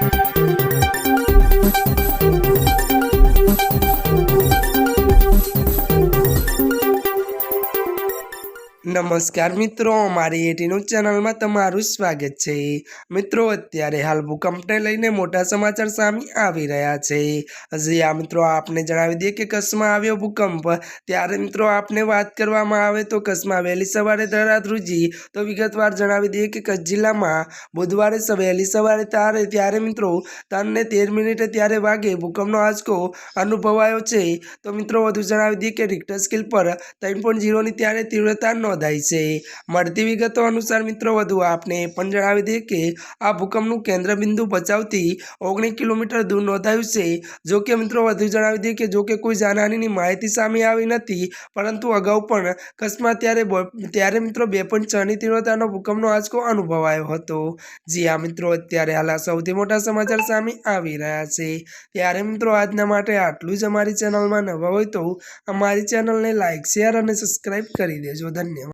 Thank you. નમસ્કાર મિત્રો મારી એટીનું ચેનલમાં તમારું સ્વાગત છે. મિત્રો, અત્યારે હાલ ભૂકંપને લઈને મોટા સમાચાર સામે આવી રહ્યા છે. હજી આ મિત્રો, આપને જણાવી દઈએ કે કચ્છમાં આવ્યો ભૂકંપ. ત્યારે મિત્રો, આપને વાત કરવામાં આવે તો કચ્છમાં વહેલી સવારે ધરાધ્રુજી, તો વિગતવાર જણાવી દઈએ કે કચ્છ જિલ્લામાં બુધવારે વહેલી સવારે તારે, ત્યારે મિત્રો, ત્રણને તેર મિનિટે ત્યારે વાગે ભૂકંપનો આંચકો અનુભવાયો છે. તો મિત્રો, વધુ જણાવી દઈએ કે રિક્ટર સ્કેલ પર ત્રણ પોઈન્ટ ઝીરોની ત્યારે તીવ્રતા નોંધાઈ છે. મળતી વિગતો અનુસાર મિત્રો, વધુ આપને પણ જણાવી દઈએ કે આ ભૂકંપનું કેન્દ્રબિંદુ ભચાઉથી ઓગણીસ કિલોમીટર દૂર નોંધાયું છે. જો કે મિત્રો, વધુ જણાવી દઈએ કે જો કે કોઈ જાનહાનીની માહિતી સામે આવી નથી, પરંતુ અગાઉ પણ કચ્છમાં ત્યારે ત્યારે મિત્રો બે પોઈન્ટ છની તીવ્રતાનો ભૂકંપનો આંચકો અનુભવાયો હતો. જી આ મિત્રો, અત્યારે હાલ સૌથી મોટા સમાચાર સામે આવી રહ્યા છે. ત્યારે મિત્રો, આજના માટે આટલું જ અમારી ચેનલમાં નવા હોય તો અમારી ચેનલને લાઇક શેર અને સબસ્ક્રાઈબ કરી દેજો. ધન્યવાદ.